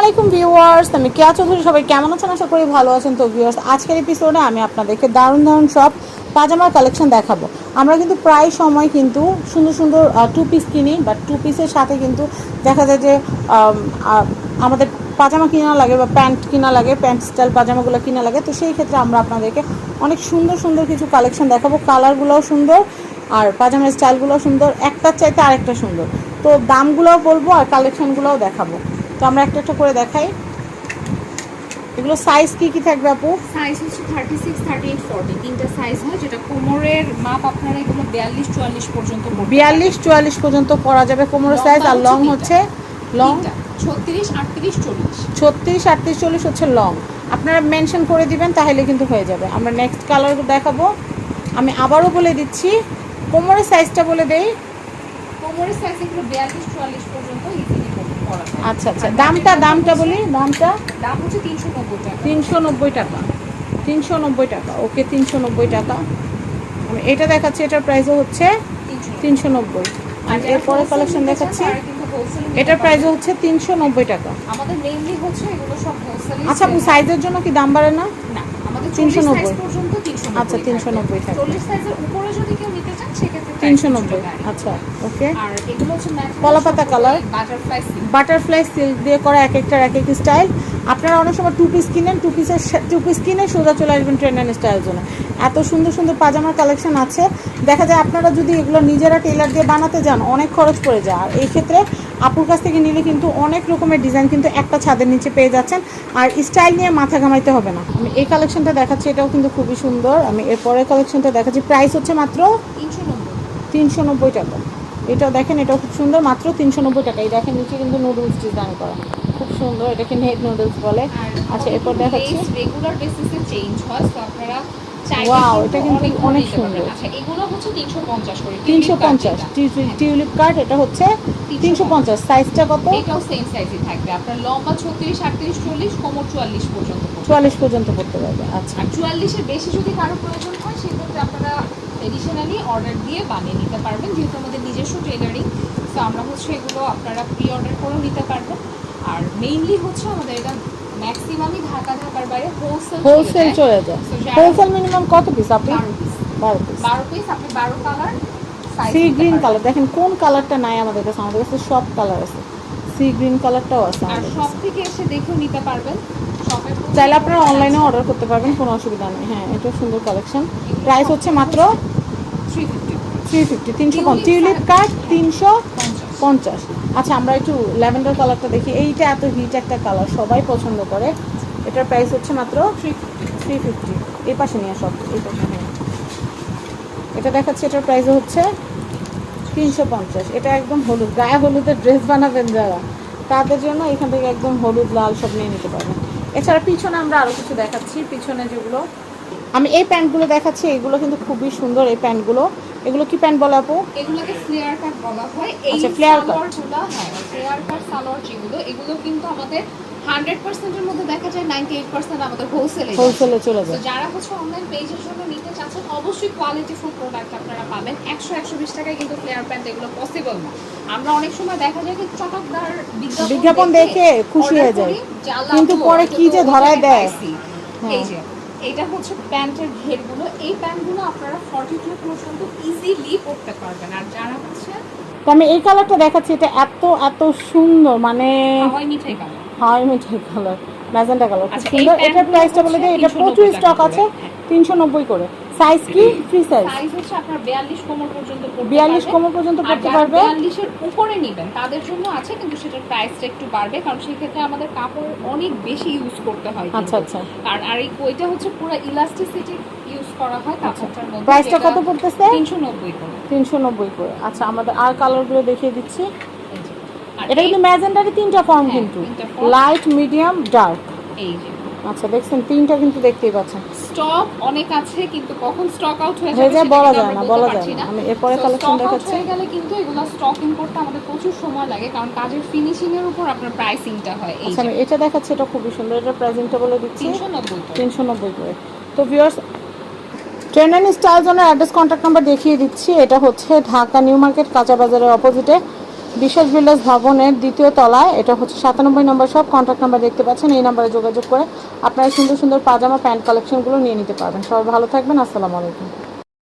আলাইকুম ভিউয়ার্স, আমি কেয়া চৌধুরী, সবাই কেমন আছেন? আশা করি ভালো আছেন। তো ভিউয়ার্স, আজকের এপিসোডে আমি আপনাদেরকে দারুণ দারুণ সব পাজামার কালেকশন দেখাবো। আমরা কিন্তু প্রায় সময় কিন্তু সুন্দর সুন্দর টু পিস কিনি বা টু পিসের সাথে কিন্তু দেখা যায় যে আমাদের পাজামা কিনা লাগে বা প্যান্ট কিনা লাগে, প্যান্ট স্টাইল পাজামাগুলো কিনা লাগে। তো সেই ক্ষেত্রে আমরা আপনাদেরকে অনেক সুন্দর সুন্দর কিছু কালেকশন দেখাবো। কালারগুলোও সুন্দর আর পাজামার স্টাইলগুলোও সুন্দর। একটার চাইতে আরেকটা সুন্দর। তো দামগুলোও বলব আর কালেকশনগুলোও দেখাবো। তো আমরা একটা একটা করে দেখাই। এগুলো সাইজ কি কি থাকবে আপু? সাইজ হচ্ছে thirty six thirty eight forty তিনটা সাইজ হয় যেটা কোমরের মাপ আপনারা এগুলো বিয়াল্লিশ চুয়াল্লিশ পর্যন্ত পড়তে বিয়াল্লিশ চুয়াল্লিশ পর্যন্ত পরা যাবে কোমরের সাইজ আর লং হচ্ছে লং ছত্রিশ আটত্রিশ চল্লিশ। ছত্রিশ আটত্রিশ চল্লিশ হচ্ছে লং আপনারা মেনশন করে দিবেন তাহলে কিন্তু হয়ে যাবে। আমরা নেক্সট কালার দেখাবো। আমি আবারও বলে দিচ্ছি কোমরের সাইজটা বলে দেই। কোমরের সাইজ এগুলো বিয়াল্লিশ চুয়াল্লিশ পর্যন্ত আচ্ছা আচ্ছা। দামটা দামটা বলি? দামটা? দাম হচ্ছে তিনশো নব্বই টাকা। তিনশো নব্বই টাকা। তিনশো নব্বই টাকা। ওকে তিনশো নব্বই টাকা। এটা দেখাচ্ছি এটার প্রাইসও হচ্ছে তিনশো নব্বই। আর এরপরে কালেকশন দেখাচ্ছি এটার প্রাইসও হচ্ছে তিনশো নব্বই টাকা। আমাদের মেইনলি হচ্ছে এগুলো সব আচ্ছা আপু সাইজের জন্য কি দাম বাড়ে না আমাদের 390 তিনশো সাইজ পর্যন্ত তিনশো আচ্ছা, 390 থাকবে। চল্লিশ সাইজের উপরে যদি কেউ নিতে চান সেক্ষেত্রে price তিনশো কিছুটা নব্বই। বাড়ে। আচ্ছা ওকে। আর এগুলো হচ্ছে কলাপাতা colour butterfly silk butterfly silk দিয়ে করা এক একটা এক এক স্টাইল আপনারা অনেক সময় টু পিস কিনেন টু পিসের টু পিস কিনে সোজা চলে আসবেন ট্রেন্ড অ্যান্ড স্টাইলের জন্য এত সুন্দর সুন্দর পাজামার কালেকশন আছে। দেখা যায় আপনারা যদি এগুলো নিজেরা টেলার দিয়ে বানাতে যান, অনেক খরচ পড়ে যায়। আর এই ক্ষেত্রে আপুর কাছ থেকে নিলে কিন্তু অনেক রকমের ডিজাইন কিন্তু একটা ছাদের নিচে পেয়ে যাচ্ছেন। আর স্টাইল নিয়ে মাথা ঘামাইতে হবে না। আমি এই কালেকশনটা দেখাচ্ছি, এটাও কিন্তু খুবই সুন্দর। আমি এরপরের কালেকশনটা দেখাচ্ছি। প্রাইস হচ্ছে মাত্র তিনশো নব্বই তিনশো নব্বই টাকা। এটাও দেখেন, এটাও খুব সুন্দর। মাত্র তিনশো নব্বই টাকা। এই দেখেন, নিচে কিন্তু নুডলস ডিজাইন করা। খুব সুন্দর এটাকে নেট নুডলস বলে। আচ্ছা এরপর দেখাচ্ছি। রেগুলার বেসিসে চেঞ্জ হয় তো আপনারা চাইলে এটা কিন্তু অনেক সুন্দর। আচ্ছা এগুলো হচ্ছে তিনশো পঞ্চাশ করে। টিউলিপ এটা হচ্ছে তিনশো পঞ্চাশ। সাইজটা কত? এটাও সেম সাইজই থাকবে। আপনার লম্বা কোমর চুয়াল্লিশ পর্যন্ত পড়বে। চুয়াল্লিশ পর্যন্ত পড়তে পারবে আচ্ছা। আর বেশি যদি কারও প্রয়োজন হয় সেক্ষেত্রে আপনারা এডিশনালি অর্ডার দিয়ে বানিয়ে নিতে পারবেন যেহেতু আমাদের নিজস্ব টেলারিং তো আমরা হচ্ছে এগুলো আপনারা প্রি অর্ডার করেও নিতে পারবেন। আর মেইনলি হচ্ছে আমাদের এটা ম্যাক্সিমামই ঢাকা ঢাকার বাইরে হোলসেল হোলসেল চলে যায়। হোলসেল মিনিমাম কত পিস আপনি? বারো পিস বারো পিস আপনি বারো কালার সি গ্রিন কালার দেখেন কোন কালারটা নাই আমাদের কাছে আমাদের কাছে সব কালার আছে। সি গ্রিন কালারটাও আছে আর সব থেকে এসে দেখেও নিতে পারবেন। চাইলে আপনারা অনলাইনে অর্ডার করতে পারবেন কোনো অসুবিধা নেই। হ্যাঁ এটা সুন্দর কালেকশন প্রাইস হচ্ছে মাত্র থ্রি ফিফটি থ্রি ফিফটি তিনশো টিউলিপ। কার্ড তিনশো পঞ্চাশ। আচ্ছা আমরা একটু ল্যাভেন্ডার কালারটা দেখি। এইটা এত হিট একটা কালার সবাই পছন্দ করে। এটার প্রাইস হচ্ছে মাত্র থ্রি ফিফটি এই পাশে নিয়ে সব এই পাশে নিয়ে এটা দেখাচ্ছি, এটার প্রাইস হচ্ছে তিনশো পঞ্চাশ। এটা একদম হলুদ, গায়ে হলুদের ড্রেস বানাবেন যারা। তাদের জন্য এখান থেকে একদম হলুদ, লাল সব নিয়ে নিতে পারবেন। এছাড়া পিছনে আমরা আরও কিছু দেখাচ্ছি, পিছনে যেগুলো। আমি এই প্যান্টগুলো দেখাচ্ছি, এগুলো কিন্তু খুবই সুন্দর এই প্যান্টগুলো। এগুলো কি প্যান্ট বলে আপু? এগুলোকে ফ্লেয়ার কাট বলা হয়। এই আচ্ছা। সালোয়ারগুলো হ্যাঁ ফ্লেয়ার কাট সালোয়ার যেগুলো এগুলো কিন্তু আমাদের হান্ড্রেড পার্সেন্টের মধ্যে দেখা যায় নাইনটি এইট পার্সেন্ট আমাদের হোলসেলে হোলসেলে চলে তো যায়। যারা হচ্ছে অনলাইন পেজের জন্য নিতে চাচ্ছেন অবশ্যই কোয়ালিটিফুল প্রোডাক্ট আপনারা পাবেন। একশো একশো বিশ টাকায় কিন্তু ফ্লেয়ার প্যান্ট এগুলো পসিবল না। আমরা অনেক সময় দেখা যায় কি চটকদার বিজ্ঞাপন দেখে খুশি হয়ে যায়। যে কিন্তু পরে কি যে ধরায় দেয়। এই যে এটা হচ্ছে প্যান্টের ঘেরগুলো। এই প্যান্টগুলো আপনারা ফর্টি টু পর্যন্ত ইজিলি পরতে পারবেন। আর যারা হচ্ছে আমি এই কালারটা দেখাচ্ছি এটা এত এত সুন্দর মানে হাওয়াই মিঠাই কালার হাওয়াই মিঠাই কালার ম্যাজেন্টা কালার খুব আচ্ছা, সুন্দর। এটার প্রাইসটা বলে দিই এটা প্রচুর স্টক আছে তিনশো নব্বই করে। সাইজ কি? ফ্রি সাইজ সাইজ হচ্ছে আপনার 42 কোমর পর্যন্ত পড়তে 42 কোমর পর্যন্ত পড়তে পারবে। 42 এর উপরে নেবেন তাদের জন্য আছে কিন্তু সেটার প্রাইসটা একটু বাড়বে কারণ সেই ক্ষেত্রে আমাদের কাপড় অনেক বেশি ইউজ করতে হয় আচ্ছা, আচ্ছা। আর আর এই ওইটা হচ্ছে পুরো ইলাস্টিসিটি ইউজ করা হয় কাপড়টার মধ্যে প্রাইসটা কত পড়তেছে? 390 করে। তিনশো নব্বই করে। আচ্ছা আমাদের আর কালারগুলো দেখিয়ে দিচ্ছি। এটা কিন্তু ম্যাজেন্ডারি তিনটা ফর্ম হ্যাঁ, কিন্তু। লাইট মিডিয়াম ডার্ক এই যে। আচ্ছা দেখছেন তিনটা কিন্তু দেখতেই পাচ্ছেন। স্টক অনেক আছে কিন্তু কখন স্টক আউট হয়ে যাবে বলা যায় না, বলা যায় না। আমি এরপরে out দেখাচ্ছি। হয়ে গেলে কিন্তু এগুলো স্টকিং করতে আমাদের প্রচুর সময় লাগে কারণ কাজের ফিনিশিং এর উপর আপনার প্রাইসিংটা হয়। এই আচ্ছা আমি এটা দেখাচ্ছি এটা খুবই সুন্দর। এটা প্রেজেন্টটা বলে দিচ্ছি। তিনশো নব্বই তিনশো নব্বই করে। তো ভিউয়ার্স ট্রেন অ্যান্ড স্টাইল জন্য অ্যাড্রেস কন্ট্যাক্ট নাম্বার দেখিয়ে দিচ্ছি। এটা হচ্ছে ঢাকা নিউ মার্কেট কাঁচা বাজারের অপোজিটে বিশ্বাস বিল্ডার্স ভবনের দ্বিতীয় তলায়, এটা হচ্ছে সাতানব্বই নম্বর সব কন্ট্যাক্ট নাম্বার দেখতে পাচ্ছেন, এই নাম্বারে যোগাযোগ করে আপনারা সুন্দর সুন্দর পাজামা প্যান্ট কালেকশনগুলো নিয়ে নিতে পারবেন। সবাই ভালো থাকবেন, আসসালামু আলাইকুম।